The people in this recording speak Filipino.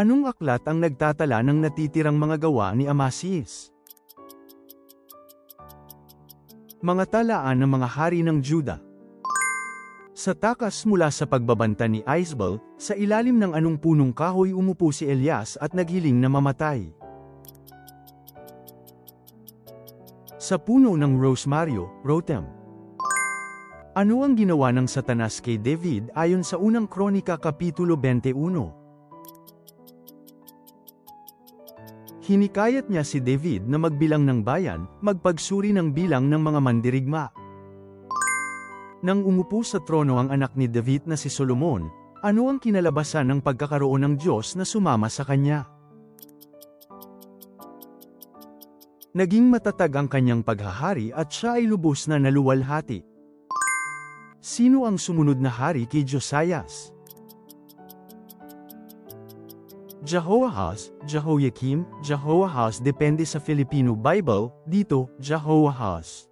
Anong aklat ang nagtatala ng natitirang mga gawa ni Amasis? Mga talaan ng mga hari ng Juda. Sa takas mula sa pagbabanta ni Isbel, sa ilalim ng anong punong kahoy umupo si Elias at naghiling na mamatay. Sa puno ng Rosemario, Rotem. Ano ang ginawa ng Satanas kay David ayon sa unang kronika kapitulo 21? Hinikayat niya si David na magbilang ng bayan, magpagsuri ng bilang ng mga mandirigma. Nang umupo sa trono ang anak ni David na si Solomon, ano ang kinalabasan ng pagkakaroon ng Diyos na sumama sa kanya? Naging matatag ang kanyang paghahari at siya ay lubos na naluwalhati. Sino ang sumunod na hari kay Josias? Jehoahaz, Jehoiakim, Jehoahaz depende sa Filipino Bible, dito, Jehoahaz.